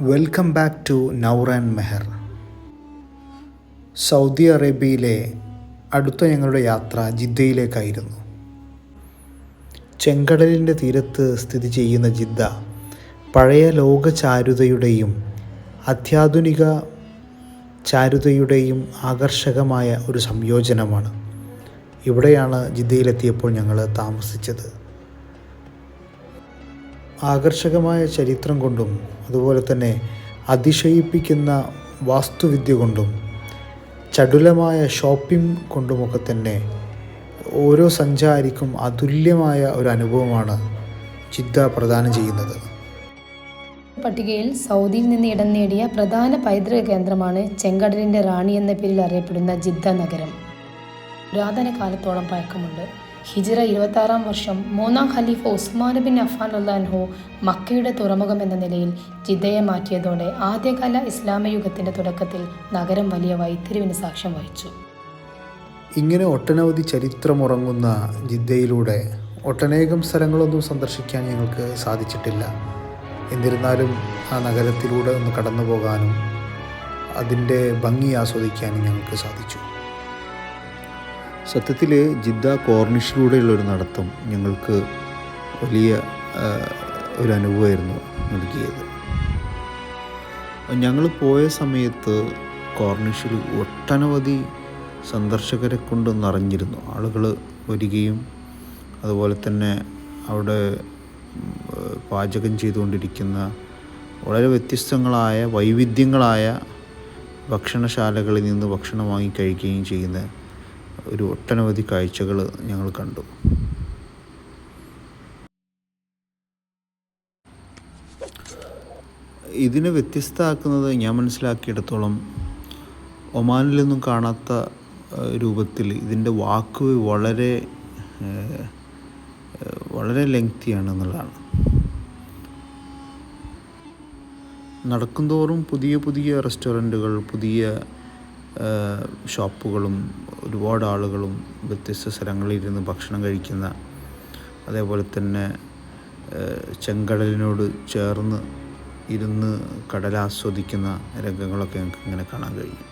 Welcome back to നൗറൻ മെഹർ Saudi അറേബ്യയിലെ അടുത്ത ഞങ്ങളുടെ യാത്ര ജിദ്ദയിലേക്കായിരുന്നു. ചെങ്കടലിന്റെ തീരത്ത് സ്ഥിതി ചെയ്യുന്ന ജിദ്ദ പഴയ ലോക ചാരുതയുടെയും അത്യാധുനിക ചാരുതയുടെയും ആകർഷകമായ ഒരു സംയോജനമാണ്. ഇവിടെയാണ് ജിദ്ദയിലെത്തിയപ്പോൾ ഞങ്ങൾ താമസിച്ചത്. ആകർഷകമായ ചരിത്രം കൊണ്ടും അതുപോലെ തന്നെ അതിശയിപ്പിക്കുന്ന വാസ്തുവിദ്യ കൊണ്ടും ചടുലമായ ഷോപ്പിംഗ് കൊണ്ടുമൊക്കെ തന്നെ ഓരോ സഞ്ചാരിക്കും അതുല്യമായ ഒരു അനുഭവമാണ് ജിദ്ദ പ്രദാനം ചെയ്യുന്നത്. പട്ടികയിൽ സൗദിയിൽ നിന്ന് ഇടം നേടിയ പ്രധാന പൈതൃക കേന്ദ്രമാണ് ചെങ്കടലിന്റെ റാണി എന്ന പേരിൽ അറിയപ്പെടുന്ന ജിദ്ദ നഗരം. പുരാതന കാലത്തോളം പഴക്കമുണ്ട്. ഹിജിറ ഇരുപത്താറാം വർഷം മൂന്നാം ഖലീഫ ഉസ്മാൻ ബിൻ അഫാൻ അള്ളാൻഹു മക്കയുടെ തുറമുഖം എന്ന നിലയിൽ ജിദ്ദയെ മാറ്റിയതോടെ ആദ്യകാല ഇസ്ലാമ യുഗത്തിന്റെ തുടക്കത്തിൽ നഗരം വലിയ വൈത്തിരിവിന് സാക്ഷ്യം വഹിച്ചു. ഇങ്ങനെ ഒട്ടനവധി ചരിത്രമുറങ്ങുന്ന ജിദ്ദയിലൂടെ ഒട്ടനേകം സ്ഥലങ്ങളൊന്നും സന്ദർശിക്കാൻ ഞങ്ങൾക്ക് സാധിച്ചിട്ടില്ല. എന്നിരുന്നാലും ആ നഗരത്തിലൂടെ ഒന്ന് കടന്നു പോകാനും അതിന്റെ ഭംഗി ആസ്വദിക്കാനും ഞങ്ങൾക്ക് സാധിച്ചു. സത്യത്തിൽ ജിദ്ദ കോർണിഷിലൂടെയുള്ള ഒരു നടത്തം ഞങ്ങൾക്ക് വലിയ ഒരു അനുഭവമായിരുന്നു നൽകിയത്. ഞങ്ങൾ പോയ സമയത്ത് കോർണിഷിൽ ഒട്ടനവധി സന്ദർശകരെ കൊണ്ട് നിറഞ്ഞിരുന്നു. ആളുകൾ വരികയും അതുപോലെ തന്നെ അവിടെ പാചകം ചെയ്തുകൊണ്ടിരിക്കുന്ന വളരെ വ്യത്യസ്തങ്ങളായ വൈവിധ്യങ്ങളായ ഭക്ഷണശാലകളിൽ നിന്ന് ഭക്ഷണം വാങ്ങി കഴിക്കുകയും ചെയ്യുന്ന ഒരു ഒട്ടനവധി കാഴ്ചകൾ ഞങ്ങൾ കണ്ടു. ഇതിനെ വ്യത്യസ്തമാക്കുന്നത് ഞാൻ മനസ്സിലാക്കിയിടത്തോളം ഒമാനിലൊന്നും കാണാത്ത രൂപത്തിൽ ഇതിന്റെ വാക്ക് വളരെ വളരെ ലെങ്തിയാണ് എന്നുള്ളതാണ്. നടക്കുന്തോറും പുതിയ പുതിയ റെസ്റ്റോറന്റുകൾ പുതിയ ഷോപ്പുകളും ഒരുപാട് ആളുകളും വ്യത്യസ്ത സ്ഥലങ്ങളിൽ ഇരുന്ന് ഭക്ഷണം കഴിക്കുന്ന അതേപോലെ തന്നെ ചെങ്കടലിനോട് ചേർന്ന് ഇരുന്ന് കടലാസ്വദിക്കുന്ന രംഗങ്ങളൊക്കെ ഞങ്ങൾക്ക് ഇങ്ങനെ കാണാൻ കഴിയും.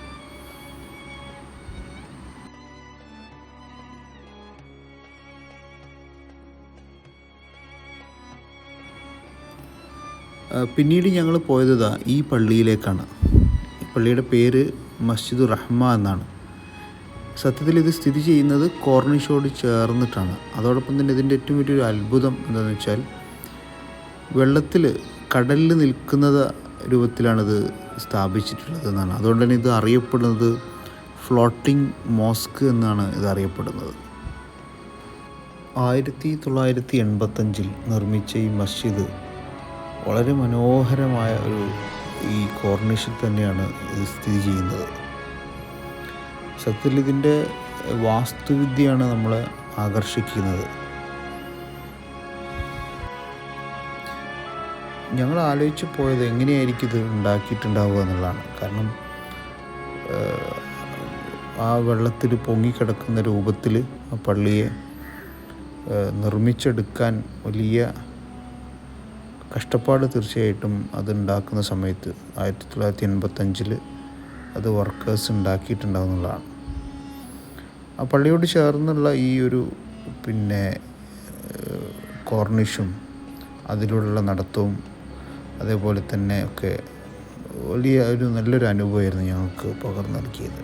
പിന്നീട് ഞങ്ങൾ പോയത് ഈ പള്ളിയിലേക്കാണ്. പള്ളിയുടെ പേര് മസ്ജിദ് റഹ്മ എന്നാണ്. സത്യത്തിൽ ഇത് സ്ഥിതി ചെയ്യുന്നത് കോർണിഷോട് ചേർന്നിട്ടാണ്. അതോടൊപ്പം തന്നെ ഇതിന്റെ ഏറ്റവും വലിയൊരു അത്ഭുതം എന്താണെന്ന് വെച്ചാൽ വെള്ളത്തിൽ കടലിൽ നിൽക്കുന്നത് രൂപത്തിലാണിത് സ്ഥാപിച്ചിട്ടുള്ളത് എന്നാണ്. അതുകൊണ്ട് തന്നെ ഇത് അറിയപ്പെടുന്നത് ഫ്ലോട്ടിംഗ് മോസ്ക് എന്നാണ് ഇത് അറിയപ്പെടുന്നത്. ആയിരത്തി തൊള്ളായിരത്തി എൺപത്തഞ്ചിൽ നിർമ്മിച്ച ഈ മസ്ജിദ് വളരെ മനോഹരമായ ഒരു ഈ കോർണിഷിൽ തന്നെയാണ് ഇത് സ്ഥിതി ചെയ്യുന്നത്. സത്യത്തിൽ ഇതിന്റെ വാസ്തുവിദ്യയാണ് നമ്മളെ ആകർഷിക്കുന്നത്. ഞങ്ങൾ ആലോചിച്ച് പോയത് എങ്ങനെയായിരിക്കും ഇത് ഉണ്ടാക്കിയിട്ടുണ്ടാവുക എന്നുള്ളതാണ്. കാരണം ആ വെള്ളത്തിൽ പൊങ്ങിക്കിടക്കുന്ന രൂപത്തിൽ ആ പള്ളിയെ നിർമ്മിച്ചെടുക്കാൻ വലിയ കഷ്ടപ്പാട് തീർച്ചയായിട്ടും അത് ഉണ്ടാക്കുന്ന സമയത്ത് ആയിരത്തി തൊള്ളായിരത്തി എൺപത്തഞ്ചിൽ അത് വർക്കേഴ്സ് ഉണ്ടാക്കിയിട്ടുണ്ടാകുന്നതാണ് ആ പള്ളിയോട് ചേർന്നുള്ള ഈ ഒരു പിന്നെ കോർണിഷും അതിലൂടെയുള്ള നടത്തവും അതേപോലെ തന്നെ ഒക്കെ വലിയ ഒരു നല്ലൊരു അനുഭവമായിരുന്നു ഞങ്ങൾക്ക് പകർന്നു നൽകിയത്.